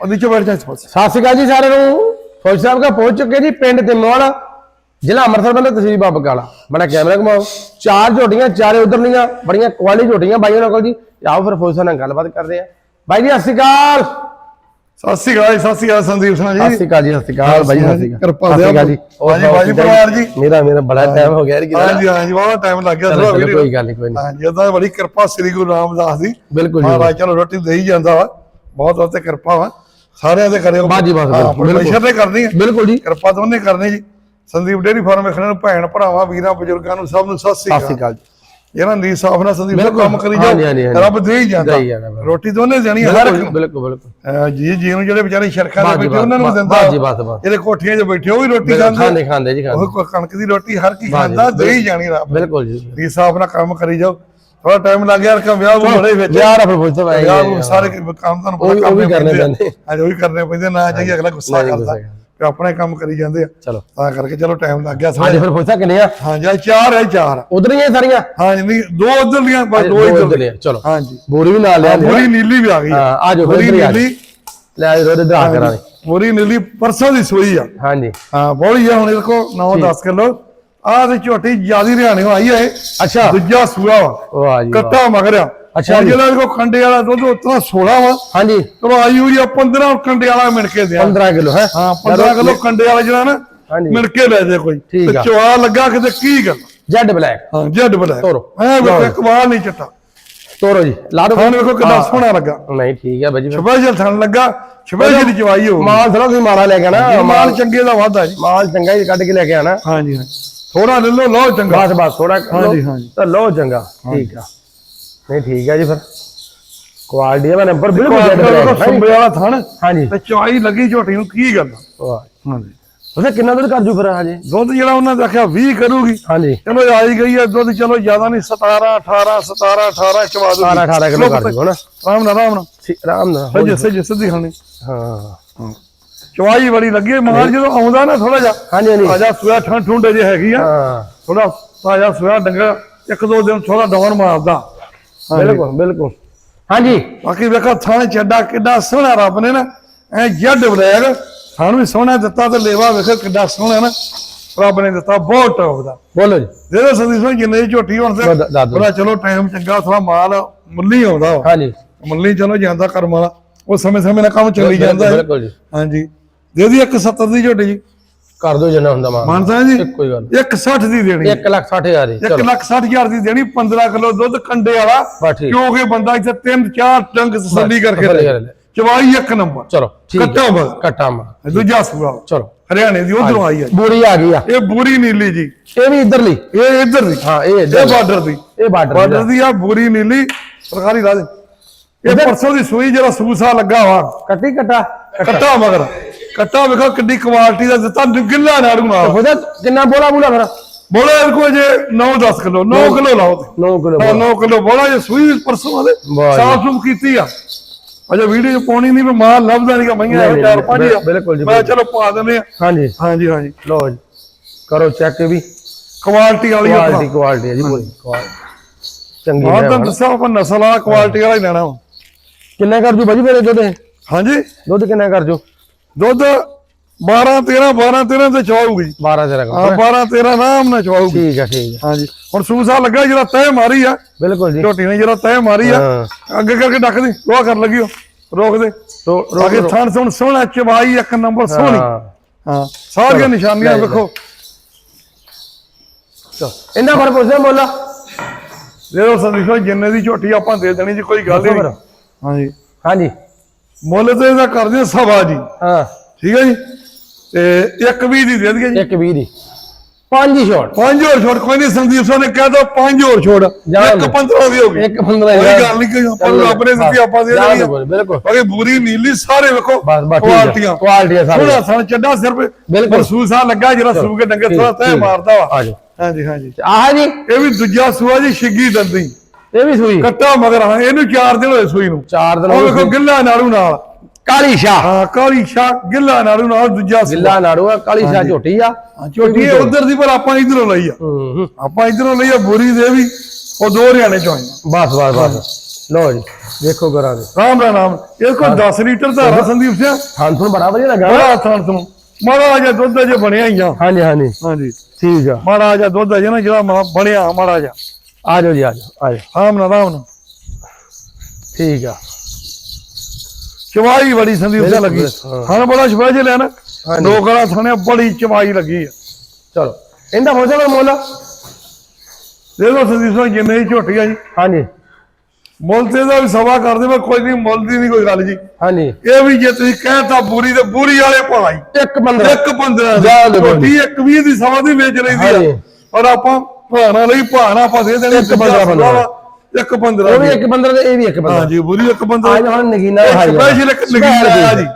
ਉਹਦੀ ਚ ਬੈਠ ਜਾ ਇਸ ਪਾਸੇ ਸਤਿ ਸ਼੍ਰੀ ਅਕਾਲ ਜੀ ਸਾਰਿਆਂ ਨੂੰ ਫੌਜ ਸਾਹਿਬ ਕਾ ਪਹੁੰਚ ਚੁੱਕੇ ਜੀ ਪਿੰਡ ਤਿੰਨੋਵਾਲ ਜ਼ਿਲ੍ਹਾ ਅੰਮ੍ਰਿਤਸਰ ਬੰਦਾ ਤਹਿਸੀਲ ਬਾਬਾ ਕਾਲਾ ਬੜਾ ਕੈਮਰਾ ਘਮਾਓ ਚਾਰ ਝੋਟੀਆਂ ਚਾਰੇ ਉਧਰ ਲੀਆਂ ਬੜੀਆਂ ਕੁਆਲਿਟੀ ਝੋਟੀਆਂ ਬਾਈਆਂ ਨਾਲ ਕੋਲ ਜੀ ਆਓ ਫਿਰ ਫੌਜ ਸਾਹਿਬ ਨਾਲ ਗੱਲਬਾਤ ਕਰਦੇ ਆ ਬਾਈ ਜੀ ਸਤਿ ਸ਼੍ਰੀ ਅਕਾਲ ਸਤਿ ਸ਼੍ਰੀ ਅਕਾਲ ਜੀ, ਸਤਿ ਸ਼੍ਰੀ ਅਕਾਲ ਸੰਦੀਪ ਸਿੰਘ ਸਤਿ ਜੀ ਸ਼੍ਰੀ ਅਕਾਲ ਜੀ ਸਤਿ ਸ਼੍ਰੀ ਅਕਾਲ ਬਾਈ ਜੀ ਸਤਿ ਸ਼੍ਰੀ ਅਕਾਲ। ਕਿਰਪਾ ਸਤਿ ਸ਼੍ਰੀ ਅਕਾਲ ਜੀ। ਹਾਂਜੀ, ਬਾਜੀ ਪਰਿਵਾਰ ਜੀ। ਮੇਰਾ ਮੇਰਾ ਬੜਾ ਟਾਈਮ ਹੋ ਗਿਆ ਜੀ ਹਾਂਜੀ ਹਾਂਜੀ ਬਹੁਤ ਟਾਈਮ ਲੱਗ ਗਿਆ ਚਲੋ ਕੋਈ ਗੱਲ ਨਹੀਂ ਕੋਈ ਨਹੀਂ ਹਾਂਜੀ ਉਹਦਾ ਬੜੀ ਕਿਰਪਾ ਸ੍ਰੀ ਗੁਰੂ ਰਾਮਦਾਸ ਦੀ। ਬਿਲਕੁਲ ਜੀ ਮਹਾਰਾਜ ਚਲੋ ਰੋਟੀ ਦੇਈ ਜਾਂਦਾ ਵਾ। ਬਹੁਤ ਉਹ ਤੇ ਕਿਰਪਾ ਵਾ। ਸਾਰਿਆਂ ਦੇ ਕਰਿਓ ਬਾਜੀ ਬਿਲਕੁਲ। ਪਰਮੇਸ਼ਰ ਨੇ ਕਰਨੀ ਹੈ। ਬਿਲਕੁਲ ਜੀ। ਕਿਰਪਾ ਤਾਂ ਉਹਨੇ ਕਰਨੀ ਜੀ। ਸੰਦੀਪ ਡੇਰੀ ਫਾਰਮ ਵੇਖਣ ਨੂੰ ਭੈਣ ਭਰਾਵਾਂ ਵੀਰਾਂ ਬਜ਼ੁਰਗਾਂ ਨੂੰ ਸਭ ਨੂੰ ਸਤਿ ਸ਼੍ਰੀ ਅਕਾਲ। ਜੀ। ਇਹਨਾਂ ਦੀ ਸਾਫ਼ ਨਾਲ ਸੰਦੀਪ ਬਿਲਕੁਲ। ਕੰਮ ਕਰੀ ਜਾਓ। ਰੱਬ ਦੇ ਹੀ ਜਾਂਦਾ। ਦੇ। ਰੋਟੀ ਉਹਨੇ ਦੇਣੀ ਹਰ ਬਿਲਕੁਲ। ਬਿਲਕੁਲ ਜੀ ਜੀ ਨੂੰ ਜਿਹੜੇ ਵਿਚਾਰੇ ਸ਼ਰਖਾਂ ਦੇ ਬੈਠੇ ਉਹਨਾਂ ਨੂੰ ਦਿੰਦਾ। ਬਾਜੀ ਬਾਤ ਬਾਤ ਜਿਹੜੇ ਕੋਠੀਆਂ 'ਚ ਬੈਠੇ ਉਹ ਵੀ ਰੋਟੀ ਖਾਂਦੇ ਖਾਂਦੇ ਖਾਂਦੇ ਜੀ ਖਾਂਦੇ। ਉਹ ਕਣਕ ਦੀ ਰੋਟੀ ਹਰ ਕੀ ਖਾਂਦਾ ਦੇ ਹੀ ਜਾਣੀ ਰੱਬ। ਬਿਲਕੁਲ ਜੀ। ਦੀ ਸਾਫ਼ ਨਾਲ ਕੰਮ ਕਰੀ ਜਾਓ। ਥੋੜਾ ਟਾਈਮ ਲੱਗ ਗਿਆ ਕਿ ਵਿਆਹ ਵੀ ਬੜੇ ਵਿੱਚ। ਯਾਰ ਆਪਰ ਪੁੱਛਦੇ ਭਾਈ। ਵਿਆਹ ਨੂੰ ਸਾਰੇ ਕੰਮ ਤੁਹਾਨੂੰ ਪਤਾ ਉਹ ਵੀ ਕਰਨੇ ਪੈਂਦੇ। ਹਾਂਜੀ ਉਹ ਵੀ ਕਰਨੇ ਪੈਂਦੇ ਨਾ ਚਾਹੀਏ ਅਗਲਾ ਗੁੱਸਾ ਕਰਦਾ। ਤੇ ਆਪਣੇ ਕੰਮ ਕਰੀ ਜਾਂਦੇ ਆ। ਚਲੋ। ਤਾਂ ਕਰਕੇ ਚਲੋ ਟਾਈਮ ਲੱਗ ਗਿਆ ਥੋੜਾ ਫਿਰ ਪੁੱਛਾ ਕਿੰਨੇ ਆ? ਹਾਂਜੀ ਚਾਰ ਹੈ ਚਾਰ। ਉਧਰ ਹੀ ਸਾਰੀਆਂ? ਹਾਂਜੀ ਨਹੀਂ ਦੋ ਉਧਰ ਲੀਆਂ ਬਸ ਦੋ ਇੱਧਰ ਚਲੋ। ਹਾਂਜੀ। ਬੋਰੀ ਵੀ ਨਾਲ ਲਿਆ ਪੂਰੀ ਨੀਲੀ ਵੀ ਆ ਗਈ। ਹਾਂ ਆ ਜਾਓ ਆ ਨੀਲੀ। ਲੈ ਆ ਰੋਡ ਇਧਰ ਕਰਾਂਗੇ। ਪੂਰੀ ਨੀਲੀ ਪਰਸੋਂ ਦੀ ਸੋਈ ਆ। ਹਾਂਜੀ। ਹਾਂ ਬੋਲੀ ਆ ਹੁਣ ਇਹਦੇ ਕੋ 9-10 ਕਿਲੋ। ਆਹ ਤੇ ਝੋਟੀ ਜਿਆਦੀ ਹਰਿਆਣੇ ਆਈ ਹੈ ਅੱਛਾ। ਦੂਜਾ ਸੂਆ ਵਾ। ਵਾਹ ਜੀ। ਕੱਟਾ ਮਗਰਿਆ ਅੱਛਾ। ਜਿਹੜਾ ਕੋ ਕੰਡੇ ਵਾਲਾ ਦੁੱਧ ਉਤਨਾ 16 ਵਾ। ਹਾਂਜੀ। ਚਲੋ ਆਯੂ ਜੀ 15 ਕੰਡੇ ਵਾਲਾ ਮਿਣ ਕੇ ਦਿਆ। 15 ਕਿਲੋ ਹੈ? ਹਾਂ 15 ਕਿਲੋ ਕੰਡੇ ਵਾਲਾ ਜਿਹੜਾ ਨਾ ਮਿਣ ਕੇ ਲੈ ਜੇ ਕੋਈ। ਤੇ ਆ। ਚਵਾ ਲੱਗਾ ਕਿਤੇ ਕੀ ਗੱਲ? Z black. ਹਾਂ ਜੱਡ ਬਲਾ ਤੋਰੋ। ਐ ਇੱਕ ਵਾਰ ਨਹੀਂ ਚਟਾ। ਤੋਰੋ ਜੀ। ਲਾ ਦੋ ਵੇਖੋ ਕਿੰਨਾ ਸੋਹਣਾ ਲੱਗਾ। ਨਹੀਂ ਠੀਕ ਹੈ ਬਾਈ ਜੀ ਫਿਰ। ਸਪੈਸ਼ਲ ਥਣ ਲੱਗਾ। ਸਪੈਸ਼ਲ ਦੀ ਚਵਾਈ ਹੋ ਮਾਲ ਥੋੜਾ ਤੁਸੀਂ ਮਾਲਾ ਲੈ ਕੇ ਆਣਾ ਮਾਲ ਚੰਗੇ ਦਾ ਵਾਧਾ ਜੀ। ਮਾਲ ਚੰਗਾ ਹੀ ਕੱਢ ਕੇ ਲੈ ਕੇ ਆਣਾ ਹਾਂਜੀ ਹਾਂਜੀ। ਥੋੜਾ ਲੈ ਲਓ ਲਓ ਚੰਗਾ। ਬਸ ਬਸ ਥੋੜਾ ਹਾਂਜੀ, ਹਾਂਜੀ। ਤਾਂ ਲੋ ਚੰਗਾ। ਠੀਕ ਆ। ਨਹੀਂ ਠੀਕ ਹੈ ਜੀ ਫਿਰ। ਕੁਆਲਿਟੀ ਦਾ ਨੰਬਰ ਬਿਲਕੁਲ ਜੈਡ ਬਲੈਕ ਸੁੰਬੇ ਵਾਲਾ ਥਣ ਹਾਂਜੀ। ਤੇ ਚਵਾਈ ਲੱਗੀ ਝੋਟੀ ਨੂੰ ਕੀ ਗੱਲ ਆ? ਵਾਹ। ਹਾਂਜੀ। ਕਿੰਨਾ ਦੁੱਧ ਕਰ ਜੂ ਫਿਰ ਹਜੇ? ਦੁੱਧ ਜਿਹੜਾ ਉਹਨਾਂ ਨੇ ਆਖਿਆ 20 ਕਰੂਗੀ। ਹਾਂਜੀ। ਚਲੋ ਆਈ ਗਈ ਹੈ ਦੁੱਧ ਚਲੋ ਜ਼ਿਆਦਾ ਨਹੀਂ 17 18 17 18 ਚਵਾ ਦੂਗੀ 18 18 ਕਿਲੋ ਕਰ ਜੂ ਹਨਾ? ਆਰਾਮ ਨਾਲ ਆਰਾਮ ਨਾਲ। ਠੀਕ, ਆਰਾਮ ਨਾਲ ਸੱਜੇ ਸੱਜੇ ਸਿੱਧੀ ਖਾਣੀ ਹਾਂ। ਚਵਾਈ ਬੜੀ ਲੱਗੀ ਹੈ ਮਾਲ ਜਦੋਂ ਆਉਂਦਾ ਨਾ ਥੋੜਾ ਜਿਹਾ ਹਾਂਜੀ ਹਾਂਜੀ। ਤਾਜਾ ਸੂਆ ਠੰਡ ਠੁੰਡੇ ਜੇ ਹੈਗੀ ਆ ਹਾਂ। ਥੋੜਾ ਤਾਜਾ ਸੂਆ ਡੰਗਾ ਇੱਕ ਦੋ ਦਿਨ ਥੋੜਾ ਡਾਉਨ ਮਾਰਦਾ। ਬਿਲਕੁਲ ਬਿਲਕੁਲ। ਹਾਂਜੀ। ਬਾਕੀ ਵੇਖੋ ਥਾਂ ਚੱਡਾ ਕਿੱਡਾ ਸੋਹਣਾ ਰੱਬ ਨੇ ਨਾ ਐ ਜੱਡ ਬਲੈਕ ਸਾਨੂੰ ਵੀ ਸੋਹਣਾ ਦਿੱਤਾ ਤੇ ਲੇਵਾ ਵੇਖੋ ਕਿੱਡਾ ਸੋਹਣਾ ਨਾ ਰੱਬ ਨੇ ਦਿੱਤਾ ਬਹੁਤ ਟੌਪ ਦਾ। ਬੋਲੋ ਜੀ। ਜਿਹੜੇ ਸੰਦੀ ਸੋਹਣੀ ਜਿੰਨੇ ਝੋਟੀ ਹੁਣ ਤੇ। ਬੜਾ ਚਲੋ ਟਾਈਮ ਚੰਗਾ ਥੋੜਾ ਮਾਲ ਮੁੱਲੀ ਆਉਂਦਾ। ਹਾਂਜੀ। ਮੁੱਲੀ ਚਲੋ ਜਾਂਦਾ ਕਰਮ ਵਾਲਾ ਉਹ ਸਮੇਂ ਸਮੇਂ ਨਾਲ ਕੰਮ ਚੱਲੀ ਜਾਂਦਾ ਹੈ। ਬਿਲਕੁਲ ਜੀ। ਹਾਂਜੀ। ਦੇ ਦੀ 170 ਦੀ ਝੋਟੀ ਜੀ। ਕਰ ਦੋ ਜਿੰਨਾ ਹੁੰਦਾ ਮਾਨ ਮਾਨਸਾ ਜੀ? ਕੋਈ ਗੱਲ 160 ਦੀ ਦੇਣੀ 1 ਲੱਖ 60 ਹਜ਼ਾਰ ਦੀ 1 ਚਲੋ। ਲੱਖ 60 ਹਜ਼ਾਰ ਦੀ ਦੇਣੀ 15 ਕਿਲੋ ਦੁੱਧ ਕੰਡੇ ਵਾਲਾ। ਕਿਉਂਕਿ ਬੰਦਾ ਇੱਥੇ ਤਿੰਨ ਚਾਰ ਟੰਗ ਤਸੱਲੀ ਕਰਕੇ। ਚਵਾਈ ਇੱਕ ਨੰਬਰ। ਚਲੋ ਕੱਟਾ ਮਗਰ ਕੱਟਾ ਮਾ। ਦੂਜਾ ਸੂਆ। ਚਲੋ। ਹਰਿਆਣੇ ਦੀ ਉਧਰੋਂ ਆਈ ਹੈ ਬੂਰੀ ਆ ਗਈ ਆ। ਇਹ ਬੂਰੀ ਨੀਲੀ ਜੀ। ਇਹ ਵੀ ਇਧਰਲੀ। ਇਹ ਇੱਧਰ ਦੀ। ਹਾਂ ਇਹ ਬਾਰਡਰ ਦੀ। ਇਹ ਬਾਰਡਰ ਬਾਰਡਰ ਦੀ ਆ ਬੂਰੀ ਨੀਲੀ। ਸਰਕਾਰੀ ਰਾਜ ਇਹ ਪਰਸੋਂ ਦੀ ਸੂਈ ਜਿਹੜਾ ਸੂਸਾ ਲੱਗਾ ਵਾ। ਕੱਟੀ ਕੱਟਾ? ਕੱਟਾ ਮਗਰ। ਕੱਟਾ ਵੇਖੋ ਕਿੰਨੀ ਕੁਆਲਿਟੀ ਦਾ ਦਿੱਤਾ ਗਿੱਲਾ ਨਾੜੂ ਨਾਲ। ਉਹਦਾ ਕਿੰਨਾ ਬੋਲਾ ਬੋਲਾ ਫਿਰ? ਬੋਲੇ ਇਹ ਕੋ ਜੇ 9-10 ਕਿਲੋ 9 ਕਿਲੋ ਲਾਓ ਤੇ। 9 ਕਿਲੋ ਹਾਂ 9 ਕਿਲੋ ਬੋਲਾ ਜੇ ਸੂਈ ਪਰਸੋਂ ਵਾਲੇ। ਸਾਫ਼ ਸੁਥ ਕੀਤੀ ਆ। ਅਜੇ ਵੀਡੀਓ ਚ ਪਾਉਣੀ ਨਹੀਂ ਵੀ ਮਾਲ ਲੱਭਦਾ ਮਈਆਂ ਨਹੀਂ, ਇਹੋ ਚਾਰ ਪੰਜ ਬਿਲ- ਬਿਲਕੁਲ ਜੀ, ਮੈਂ ਚਲੋ ਪਾ ਦਿੰਦੇ ਆ। ਹਾਂਜੀ। ਹਾਂਜੀ ਹਾਂਜੀ। ਲਓ ਜੀ ਕਰੋ ਚੈੱਕ ਵੀ। ਕੁਆਲਿਟੀ ਵਾਲੀ ਆ। ਕੁਆਲਿਟੀ ਕੁਆਲਿਟੀ ਜੀ ਪੂਰੀ ਕੁਆਲਿਟੀ ਚੰਗੀ ਹਾਂ ਹੈ ਤਾਂ ਦੱਸਿਆ ਆਪਾਂ ਨਸਲ ਆ ਕੁਆਲਿਟੀ ਵਾਲਾ ਹੀ ਲੈਣਾ। ਕਿੰਨਾ ਕਰ ਜੂ ਭਾਜੀ ਮੇਰੇ ਦੁੱਧ? ਇਹ? ਹਾਂਜੀ। ਦੁੱਧ ਕਿੰਨਾ ਕਰ ਜੂ? ਦੁੱਧ 12 13 12 13 ਤੇ ਚਵਾਊਗੀ 12 ਤੇਰਾ ਹਾਂ 12 13 ਆਰਾਮ ਨਾਲ ਚਵਾਊਗੀ ਠੀਕ ਹੈ ਠੀਕ ਹੈ ਹਾਂਜੀ। ਹੁਣ ਸੂਸਾ ਲੱਗਾ ਜਿਹੜਾ ਤੈਅ ਮਾਰੀ ਆ। ਬਿਲਕੁਲ ਜੀ। ਝੋਟੀ ਨੇ ਜਿਹੜਾ ਤੈਅ ਮਾਰੀ ਆ। ਹਾਂ। ਅੱਗੇ ਕਰਕੇ ਡੱਕ ਦੇ ਲੋਹਾ ਕਰ ਲੱਗੀ ਉਹ ਰੋਕ ਦੇ। ਰੋ- ਰੋ- ਬਾਕੀ ਥਣ ਸੁਣ ਸੋਹਣਾ ਚਵਾਈ ਇੱਕ ਨੰਬਰ ਸੋਹਣੀ। ਹਾਂ। ਹਾਂ ਸਾਰੀਆਂ ਨਿਸ਼ਾਨੀਆਂ ਲੈ, ਲੈ। ਵੇਖੋ। ਚਲੋ ਇਹਨਾਂ ਪਰ ਪੁੱਛਦੇ ਬੋਲਾ। ਜਦੋਂ ਸੰਦੀਪ ਜਿੰਨੇ ਦੀ ਝੋਟੀ ਆਪਾਂ ਦੇ ਦੇਣੀ ਜੀ ਕੋਈ ਗੱਲ ਹੀ ਨਹੀਂ। ਹਾਂਜੀ। ਹਾਂਜੀ। ਮੁੱਲ ਤੇ ਇਹਦਾ ਕਰਦੇ ਸਵਾ ਜੀ। ਹਾਂ। ਠੀਕ ਹੈ ਜੀ? ਤੇ ਇੱਕ ਵੀ ਦੀ ਦੇ ਦਈਏ ਜੀ। ਇੱਕ 20 ਦੀ। ਪੰਜ ਛੋੜ ਪੰਜ ਹੋਰ ਛੋੜ ਕੋਈ ਨਹੀਂ ਸੰਦੀਪ ਸਿੰਘ ਨੇ ਕਹਿ ਦੋ ਪੰਜ ਹੋਰ ਛੋੜ ਇੱਕ ਦਿਓ। 15 ਦੀ ਹੋ ਗਈ। ਇੱਕ 15 ਕੋਈ ਹਜ਼ਾਰ ਗੱਲ ਨਹੀਂ ਕੋਈ ਆਪਾਂ ਨੂੰ ਰੱਬ ਨੇ ਦਿੱਤੀ ਆਪਾਂ ਦੇ ਬਿਲਕੁਲ। ਬਾਕੀ ਬੂਰੀ ਨੀਲੀ ਸਾਰੇ ਵੇਖੋ। ਕੁਆਲਟੀਆਂ। ਕੁਆਲਟੀਆਂ ਥੋੜਾ ਸਾਰੀਆਂ ਸਣ ਚੱਡਾ ਸਿਰਫ। ਮਹਿਸੂਸ ਲੱਗਾ ਜਿਹੜਾ ਸੂ ਕੇ ਡੰਗੇ ਥੋੜਾ ਤੈ। ਮਾਰਦਾ ਵਾ। ਹਾਂਜੀ ਹਾਂਜੀ। ਆਹ ਜੀ। ਇਹ ਵੀ ਦੂਜਾ ਸੂਆ ਜੀ ਛਿੱਗੀ ਦੰਦੀ। ਇਹ ਵੀ ਸੂਈ। ਕੱਟਾ ਮਗਰ ਹਾਂ ਇਹਨੂੰ 4 ਦਿਨ ਹੋਏ ਸੂਈ ਨੂੰ। ਚਾਰ ਦਿਨ ਉਹ ਵੇਖੋ ਗਿੱਲਾ ਨਾੜੂ ਨਾਲ। ਕਾਲੀ ਸ਼ਾਹ। ਹਾਂ ਕਾਲੀ ਸ਼ਾ ਗਿੱਲਾ ਨਾੜੂ ਨਾਲ ਦੂਜਾ ਗਿੱਲਾ ਨਾੜੂ ਆ ਕਾਲੀ ਸ਼ਾਹ ਝੋਟੀ ਆ। ਝੋਟੀ ਇਹ ਉਧਰ ਦੀ ਪਰ ਆਪਾਂ ਇਧਰੋਂ ਲਈ ਆ। ਆਪਾਂ ਇਧਰੋਂ ਲਈ ਆ ਬੁਰੀ ਦੇ ਵੀ। ਉਹ ਦੋ ਹਰਿਆਣੇ ਚੋਂ ਆਈਆਂ ਬਸ ਬਸ ਬਸ। ਲਓ ਜੀ ਦੇਖੋ ਕਰਾਂ ਦੇ। ਰਾਮ ਦਾ ਨਾਮ ਇਹ ਕੋਲ 10 ਲੀਟਰ ਧਾਰਾ ਸੰਦੀਪ ਸਿੰਘ? ਥਾਂ ਤੁਹਾਨੂੰ ਬੜਾ ਵਧੀਆ ਲੱਗਾ? ਬੜਾ ਥਾਂ ਤੋਂ ਮਾੜਾ ਜਿਹਾ ਦੁੱਧ ਜੇ ਬਣਿਆ ਹੀ ਆ। ਹਾਂਜੀ ਹਾਂਜੀ। ਹਾਂਜੀ। ਠੀਕ ਆ। ਮਾੜਾ ਜਿਹਾ ਦੁੱਧ ਜੇ ਨਾ ਜਿਹੜਾ ਬਣਿਆ ਮਾੜਾ ਜਿਹਾ। ਆ ਜਾਓ ਜੀ ਆ ਜਾਓ ਆ ਜਾਓ ਰਾਮ ਨਾਲ। ਨਾਲ ਠੀਕ ਆ। ਚਵਾਈ ਬੜੀ ਸੰਦੀਪ ਸਿੰਘ ਲੱਗੀ। ਹਾਂ। ਬੜਾ ਸ਼ਵਾਜ ਲੈਣਾ। ਹਾਂਜੀ। ਲੋਕਾਂ ਥਾਣੇ ਬੜੀ ਚਵਾਈ ਲੱਗੀ ਆ। ਚਲੋ। ਇਹਦਾ ਹੋ ਜਾਣਾ ਮੁੱਲ? ਦੇ ਦੋ ਸੰਦੀਪ ਸਿੰਘ ਜਿੰਨੇ ਹੀ ਝੋਟੀ ਆ ਜੀ। ਹਾਂਜੀ। ਮੁੱਲ ਤੇ ਦਾ ਵੀ ਸਵਾ ਕਰਦੇ ਮੈਂ ਕੋਈ ਨਹੀਂ ਮੁੱਲ ਦੀ ਨਹੀਂ ਕੋਈ ਗੱਲ ਜੀ। ਹਾਂਜੀ। ਇਹ ਵੀ ਜੇ ਤੁਸੀਂ ਕਹਿਤਾ ਬੂਰੀ ਤੇ ਬੂਰੀ ਵਾਲੇ ਭਾਈ ਇੱਕ ਬੰਦਾ ਇੱਕ 15 ਜਾ ਦੇ ਝੋਟੀ ਇੱਕ 20 ਦੀ ਸਵਾ ਦੀ ਵੇਚ ਲਈਦੀ ਹਾਂਜੀ। ਆ ਔਰ ਆਪਾਂ ਭਾਣਾ ਲਈ ਭਾਣਾ ਆਪਾਂ ਦੇ ਦੇਣੀ ਇੱਕ ਬੰਦਾ ਬੰਦਾ। ਇੱਕ 15 ਉਹ ਵੀ ਇੱਕ ਬੰਦਾ ਤੇ ਇਹ ਵੀ ਇੱਕ ਬੰਦਾ ਹਾਂਜੀ ਬੂਰੀ ਇੱਕ ਬੰਦਾ ਆ ਹੁਣ ਨਗੀਨਾ ਹਾਈ special ਇੱਕ ਨਗੀਨਾ ਆਇਆ ਜੀ।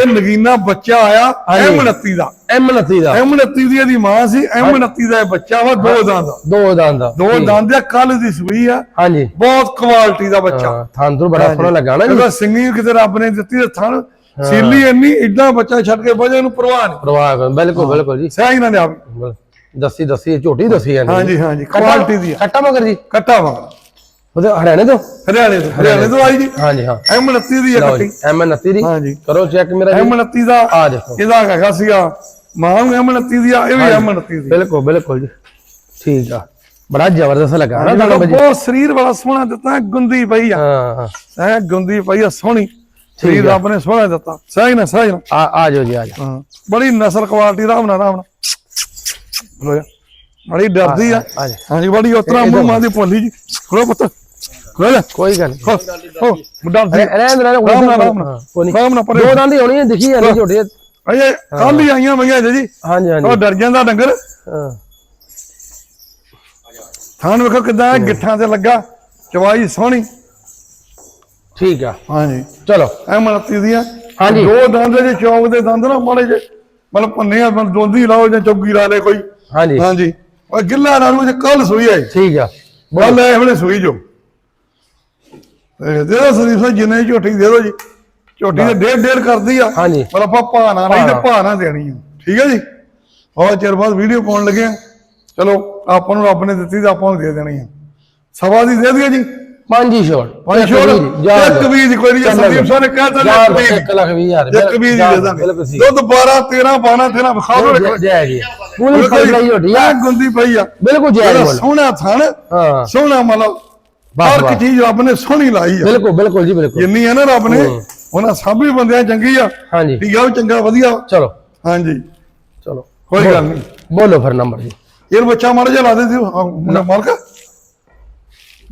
ਇਹ ਨਗੀਨਾ ਬੱਚਾ ਆਇਆ ਹਾਂਜੀ। M29 ਦਾ। ਐਮ ਨਤੀ ਦਾ। M29 ਦੀ ਇਹਦੀ ਮਾਂ ਸੀ M29 ਦਾ ਇਹ ਬੱਚਾ ਵਾ ਦੋ ਦੰਦ। ਦਾ ਦੋ ਦੰਦ। ਦਾ ਦੋ ਦੰਦ ਆ ਕੱਲ ਦੀ ਸੂਈ ਆ। ਹਾਂਜੀ। ਬਹੁਤ ਕੁਆਲਿਟੀ ਦਾ ਬੱਚਾ। ਥਾਂ ਤੋਂ ਬੜਾ ਸੋਹਣਾ ਲੱਗਾ ਨਾ ਜੀ। ਇਹਦਾ ਸਿੰਗੀ ਕਿਤੇ ਰੱਬ ਨੇ ਦਿੱਤੀ ਤੇ ਥਣ ਸੀਲੀ ਇੰਨੀ ਏਡਾ ਬੱਚਾ ਛੱਡ ਕੇ ਵਜੇ ਨੂੰ ਪਰਵਾਹ ਨਹੀਂ। ਪ੍ਰਵਾਹ ਬਿਲਕੁਲ ਬਿਲਕੁਲ ਜੀ। ਸਹਿ ਨਾ ਲਿਆ ਦੱਸੀ ਦੱਸੀ ਝੋਟੀ ਦੱਸੀ ਜਾਂਦੀ ਹਾਂਜੀ ਹਾਂਜੀ ਕੁਆਲਿਟੀ ਦੀ ਆ। ਖੱਟਾ ਮਗਰ ਜੀ? ਕੱਟਾ ਵਾ ਉਹਦੇ ਹਰਿਆਣੇ ਤੋਂ? ਹਰਿਆਣੇ ਤੋਂ ਹਰਿਆਣੇ ਤੋਂ ਆਈ ਜੀ। ਹਾਂਜੀ ਹਾਂ। M29 ਦੀ ਆ ਲਓ ਕੱਟੀ ਜੀ ਐਮ 29 ਦੀ। ਹਾਂਜੀ। ਕਰੋ ਚੈੱਕ ਮੇਰਾ ਜੀ। M29 ਦਾ ਆ ਦੇਖੋ। ਇਹਦਾ ਹੈਗਾ ਸੀਗਾ। ਮਾਂ ਨੂੰ M29 ਦੀ ਆ ਇਹ ਵੀ M29 ਦੀ ਬਿਲਕੁਲ ਬਿਲਕੁਲ ਜੀ। ਠੀਕ ਆ। ਬੜਾ ਜ਼ਬਰਦਸਤ ਲੱਗਾ ਨਾ ਤੁਹਾਨੂੰ ਭਾਜੀ। ਬਹੁਤ ਸਰੀਰ ਬੜਾ ਸੋਹਣਾ ਦਿੱਤਾ ਗੁੰਦੀ ਪਈ ਆ। ਹਾਂ ਹਾਂ। ਐ ਗੁੰਦੀ ਪਈ ਆ ਸੋਹਣੀ। ਸਰੀਰ ਰੱਬ ਨੇ ਸੋਹਣਾ ਦਿੱਤਾ। ਸਹੀ ਨਾ ਸਹੀ ਨਾ। ਆ ਆ ਜਾਓ ਜੀ ਆ ਜਾਓ। ਹਾਂ। ਬੜੀ ਨਸਲ ਕੁਆਲਿਟੀ ਰਾਮ ਨਾਲ ਰਾਮ ਨਾਲ। ਲੋ ਜਾ ਬੜੀ ਡਰਦੀ ਆ। ਆ ਜਾ ਹਾਂਜੀ ਬੜੀ ਉਤਰਾ ਮੂੰਹ ਮਾਂ ਦੀ ਭੋਲੀ ਜੀ। ਖਲੋ ਪੁੱਤ। ਖਲੋ ਜਾ। ਕੋਈ ਗੱਲ ਨਹੀਂ। ਹੋ ਹੋ ਮੁੰਡਾ ਰਹਿ ਰਹਿ ਰਹਿ ਰਾਮ ਨਾਲ ਰਾਮ ਨਾਲ। ਕੋਈ ਨਹੀਂ। ਰਾਮ ਨਾਲ ਪਰੇ ਦੋ ਦੰਦ ਹੀ ਹੋਣੀ ਦਿਖੀ ਜਾਂਦੀ ਝੋਟੀ। ਅਜੇ ਕੱਲ ਹੀ। ਆਈਆਂ ਮਈਆਂ ਜੀ। ਹਾਂਜੀ ਉਹ ਹਾਂਜੀ ਡਰ ਜਾਂਦਾ ਡੰਗਰ। ਹਾਂ। ਥਾਣ ਵੇਖੋ ਕਿਦਾਂ ਗਿੱਠਾਂ ਤੇ ਲੱਗਾ। ਚਵਾਈ ਸੋਹਣੀ। ਠੀਕ ਆ। ਹਾਂਜੀ। ਚਲੋ। ਐ ਮਨਤੀ ਦੀਆਂ ਹਾਂਜੀ। ਦੋ ਦੰਦ ਜੇ ਚੌਕ ਦੇ ਦੰਦ ਨਾ ਮਾੜੇ ਜੇ। ਮਤਲਬ ਪੰਨੇ ਆ ਮਤਲਬ ਦੋਂਦੀ ਲਾਓ ਜਾਂ ਚੌਗੀ ਲਾ ਲੇ ਕੋਈ। ਹਾਂਜੀ। ਹਾਂਜੀ। ਉਹ ਗਿੱਲਾ ਨਾਲ ਜੇ ਕੱਲ ਸੂਈ ਆਈ। ਠੀਕ ਆ। ਬੋਲ ਲੈ ਇਹਨੇ ਸੂਈ ਜੋ। ਤੇ ਦੇ ਦੋ ਸਾਹਿਬ ਜਿੰਨੇ ਝੋਟੀ ਦੇ ਦੋ ਜੀ। ਝੋਟੀ ਦੇ ਡੇਢ ਡੇਢ ਕਰਦੀ ਆ। ਹਾਂਜੀ। ਪਰ ਆਪਾਂ ਭਾਣਾ ਨਹੀਂ ਤੇ ਭਾਣਾ। ਭਾਣਾ ਦੇਣੀ ਆ। ਠੀਕ ਹੈ ਜੀ? ਬਹੁਤ ਚਿਰ ਬਾਅਦ ਵੀਡੀਓ ਪਾਉਣ ਲੱਗੇ ਆ। ਚਲੋ ਆਪਾਂ ਨੂੰ ਰੱਬ ਨੇ ਦਿੱਤੀ ਤਾਂ ਆਪਾਂ ਨੂੰ ਦੇ ਦੇਣੀ ਆ। ਸਵਾ ਦੀ ਦੇ ਦਈਏ ਜੀ। ਪੰਜ ਹੀ ਛੋੜ। ਪੰਜ ਛੋੜ? ਇੱਕ ਵੀ ਦੀ ਕੋਈ ਨਹੀਂ ਸੰਦੀਪ ਸਾਹਿਬ ਨੇ ਕਹਿਤਾ ਇੱਕ ਵੀ ਇੱਕ ਲੱਖ ਵੀਹ ਹਜ਼ਾਰ। ਇੱਕ ਵੀ ਦੀ ਦੇ ਦਾਂਗੇ। ਦੁੱਧ 12 13 12 13 ਵਿਖਾ ਦੋ ਜੈ- ਜੈ ਜੀ। ਪੂਰੀ ਫਸਲਾਈ ਝੋਟੀ ਆ ਆ ਗੁੰਦੀ ਪਈ ਆ। ਬਿਲਕੁਲ ਜੈ ਬੋਲ। ਸੋਹਣਾ ਥਣ ਹਾਂ। ਸੋਹਣਾ ਮਤਲਬ ਵਾਹ, ਹਰ ਵਾਹ। ਇੱਕ ਚੀਜ਼ ਰੱਬ ਨੇ ਸੋਹਣੀ ਲਾਈ ਆ। ਬਿਲਕੁਲ ਬਿਲਕੁਲ ਜੀ ਬਿਲਕੁਲ। ਜਿੰਨੀ ਹੈ ਨਾ ਰੱਬ ਨੇ ਉਹਨਾਂ ਸਭ ਹੀ ਬੰਦਿਆਂ ਚੰਗੀ ਆ। ਹਾਂਜੀ। ਠੀਕ ਆ ਉਹ ਚੰਗਾ ਵਧੀਆ। ਚਲੋ। ਹਾਂਜੀ। ਚਲੋ। ਕੋਈ ਗੱਲ ਨਹੀਂ। ਬੋਲੋ ਫਿਰ ਨੰਬਰ ਜੀ। ਇਹ ਬੱਚਾ ਮਾਰ ਜਾ ਲਾ ਦੇ ਸੀ ਮਾਲਕ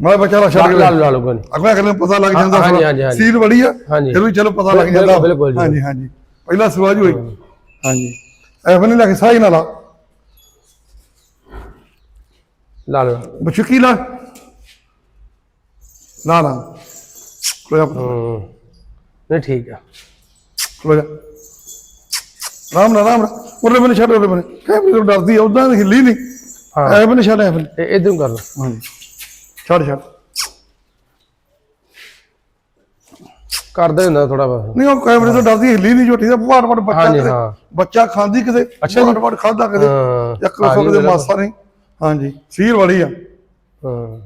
ਮਾਰ ਬੱਚਾ ਲਾ ਛੱਡ ਲਾ ਲਾ ਲਓ ਕੋਈ ਨਹੀਂ। ਅਗਲਾ ਅਗਲੇ ਨੂੰ ਪਤਾ ਲੱਗ ਜਾਂਦਾ। ਸੀਲ ਬੜੀ ਆ। ਫਿਰ ਵੀ ਚਲੋ ਪਤਾ ਲੱਗ ਜਾਂਦਾ। ਹਾਂਜੀ ਹਾਂਜੀ। ਪਹਿਲਾ ਸਵਾਜ ਹੋਈ। ਹਾਂਜੀ। ਐਵੇਂ ਨਹੀਂ ਲੱਗ ਸਾਈ ਨਾ ਲਾ ਲਾ ਲਓ। ਬੱਚੂ ਕੀ ਲਾ? ਨਾ ਨਾ। ਕੋਈ ਨਹੀਂ ਠੀਕ ਆ। ਖਲੋ ਜਾ। ਰਾਮ ਨਾ ਰਾਮ ਉਹਨੇ ਮੈਨੂੰ ਛੱਡ ਉਹਨੇ ਮੈਨੂੰ। ਕਹਿ ਮੈਨੂੰ ਡਰਦੀ ਆ ਉਦਾਂ ਹਿੱਲੀ ਨਹੀਂ। ਹਾਂ। ਐ ਮੈਨੂੰ ਛੱਡ ਐ ਮੈਨੂੰ ਇਹ ਇਧਰੋਂ ਕਰ ਲਓ ਹਾਂਜੀ। ਛੱਡ ਛੱਡ। ਕਰਦੇ ਹੁੰਦਾ ਥੋੜਾ ਬਹੁਤ। ਨਹੀਂ ਉਹ ਕੈਮਰੇ ਤੋਂ ਡਰਦੀ ਹਿੱਲੀ ਨਹੀਂ ਝੋਟੀ ਦਾ ਪਾੜ ਪਾੜ ਬੱਚਾ ਹਾਂਜੀ, ਕਿਤੇ- ਹਾਂ। ਬੱਚਾ ਖਾਂਦੀ ਕਿਤੇ ਅੱਛਾ ਜੀ। ਪਾੜ ਪਾੜ ਖਾਦਾ ਕਿਤੇ। ਹਾਂ ਇੱਕ ਰਸੋ ਕਿਤੇ ਮਾਸਾ ਨਹੀਂ ਹਾਂਜੀ ਸੀਰ ਵਾਲੀ ਆ। ਹਾਂ।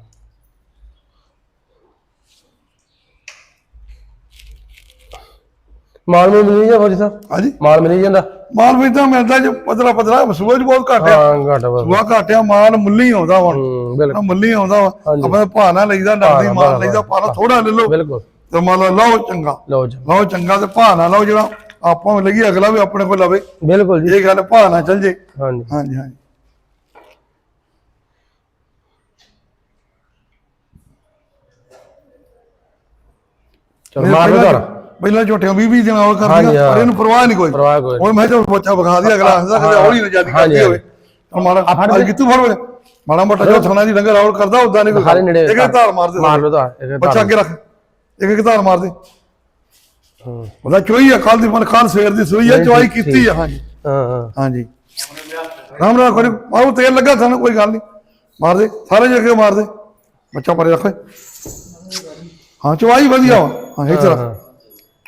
ਮਾਲ ਮਿਲ ਨਹੀਂ ਜਾਂਦਾ ਫੌਜੀ ਸਾਹਿਬ? ਹਾਂਜੀ। ਮਾਲ ਮਿਲ ਨਹੀਂ ਜਾਂਦਾ? ਮਾਲ ਵੀ ਤਾਂ ਮਿਲਦਾ ਜੇ ਪਤਲਾ ਪਤਲਾ ਸੂਰਜ ਬਹੁਤ ਘੱਟ ਆ। ਹਾਂ ਘਾਟਾ ਬਸ। ਸੂਆ ਘਟਿਆ ਮਾਲ ਮੁੱਲੀ ਆਉਂਦਾ ਵਾ। ਹੂੰ ਬਿਲਕੁਲ। ਮੁੱਲੀ ਆਉਂਦਾ। ਆਪਾਂ ਭਾਅ ਨਾ ਲਈਦਾ ਡਰਦੀ ਮਾਲ ਲਈਦਾ ਭਾਅ ਥੋੜਾ ਲੈ ਲਓ। ਬਿਲਕੁਲ। ਤੇ ਮੰਨ ਲਓ ਚੰਗਾ। ਲਓ ਜੀ ਚੰਗਾ ਤੇ ਭਾਅ ਨਾ ਲਓ ਜਿਹੜਾ ਆਪਾਂ ਨੂੰ ਲੱਗੀ ਅਗਲਾ ਵੀ ਆਪਣੇ ਕੋਲ ਲਵੇ। ਬਿਲਕੁਲ ਜੀ। ਇਹ ਗੱਲ ਭਾਅ ਨਾ ਚੱਲ ਜੇ। ਹਾਂਜੀ। ਹਾਂਜੀ ਹਾਂਜੀ। ਚਲੋ ਮਾਰ ਤੁਹਾਡਾ ਪਹਿਲਾਂ ਝੋਟੀਆਂ 20 20 ਦਿਨ ਹੋਰ ਹਾਂਜੀ, ਕਰਦੀਆਂ ਹਾਂ। ਪਰ ਇਹਨੂੰ ਪਰਵਾਹ ਨਹੀਂ ਕੋਈ। ਪਰਵਾਹ ਕੋਈ ਹੁਣ ਮੈਂ ਚਲ ਬੱਚਾ ਵਿਖਾ ਦਿਆ ਅਗਲਾ ਹੱਸਦਾ ਕਿ ਹੌਲੀ ਨਾ ਹਾਂਜੀ, ਕਰਦੀ ਹੋਵੇ। ਮਾੜਾ ਅੱਜ ਦੇ। ਕਿਤੋਂ ਫੜ ਵੇ ਮਾੜਾ ਮੋਟਾ ਜੋ ਥਾਣਾ ਦੀ ਡੰਗਰ ਆਉਲ ਕਰਦਾ ਉਦਾਂ ਨਹੀਂ ਕੋਈ ਇੱਕ ਧਾਰ ਮਾਰ ਦੇ। ਮਾਰ ਲਓ ਤਾਂ ਬੱਚਾ ਅੱਗੇ ਰੱਖ। ਇੱਕ ਇੱਕ ਧਾਰ ਮਾਰ ਦੇ। ਹਾਂ। ਉਹਦਾ ਚੋਈ ਆ ਕੱਲ ਦੀ ਮਨ ਖਾਨ ਸਵੇਰ ਦੀ ਸੂਈ ਆ ਠੀਕ, ਕੀਤੀ ਆ ਹਾਂਜੀ। ਹਾਂ ਹਾਂਜੀ। ਰਾਮ ਰਾਮ ਕਰੇ ਆਉ ਤੇਲ ਲੱਗਾ ਸਾਨੂੰ ਕੋਈ ਗੱਲ ਨਹੀਂ। ਮਾਰ ਦੇ ਸਾਰੇ ਜਗ੍ਹਾ ਮਾਰ ਦੇ? ਬੱਚਾ ਪਰੇ ਰੱਖ ਹਾਂ ਚਵਾਈ ਵਧੀਆ ਵਾ। ਹਾਂ ਇਹ ਤਰ੍ਹਾਂ ਹਾਂ।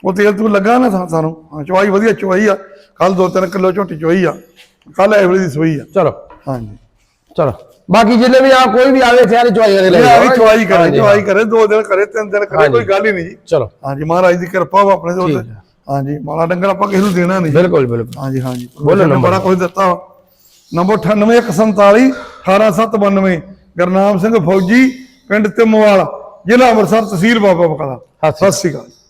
ਉਹ ਤੇਲ ਤੂੰ ਲੱਗਾ ਨਾ ਸਾ- ਸਾਨੂੰ। ਹਾਂ ਚਵਾਈ ਵਧੀਆ ਚਵਾਈ ਆ। ਕੱਲ 2-3 ਕਿਲੋ ਝੋਟੀ ਚਵਾਈ ਆ। ਕੱਲ ਐਵਰੇ ਦੀ ਸੂਈ ਆ। ਚਲੋ। ਹਾਂਜੀ। ਚਲੋ। ਬਾਕੀ ਜਿੰਨੇ ਵੀ ਆ ਕੋਈ ਵੀ ਆਵੇ ਸਾਰੇ ਚੁਆਈ ਕਰੇ ਲੈ ਇਹ ਆ ਵੀ। ਚਵਾਈ ਕਰੇ ਚਵਾਈ ਕਰੇ ਦੋ ਦਿਨ ਕਰੇ ਤਿੰਨ ਦਿਨ ਕਰੇ ਕੋਈ ਗੱਲ ਹੀ ਨਹੀਂ ਜੀ। ਚਲੋ। ਹਾਂਜੀ ਮਹਾਰਾਜ ਦੀ ਕਿਰਪਾ ਵਾ ਆਪਣੇ ਦੇ ਉੱਤੇ। ਹਾਂਜੀ ਮਾਲਾ ਡੰਗਰ ਆਪਾਂ ਕਿਸੇ ਨੂੰ ਦੇਣਾ ਨਹੀਂ। ਬਿਲਕੁਲ ਬਿਲਕੁਲ। ਹਾਂਜੀ ਹਾਂਜੀ। ਬੋਲੋ ਨੰਬਰ। ਬੜਾ ਕੁਝ ਦਿੱਤਾ ਵਾ। ਨੰਬਰ 98147 18792 ਗਰਨਾਮ ਸਿੰਘ ਫੌਜੀ ਪਿੰਡ ਤਿੰਮਵਾਲ ਜ਼ਿਲ੍ਹਾ ਅੰਮ੍ਰਿਤਸਰ ਤਹਿਸੀਲ ਬਾਬਾ ਬਕਾਲਾ। ਸਤਿ ਸ਼੍ਰੀ ਅਕਾਲ।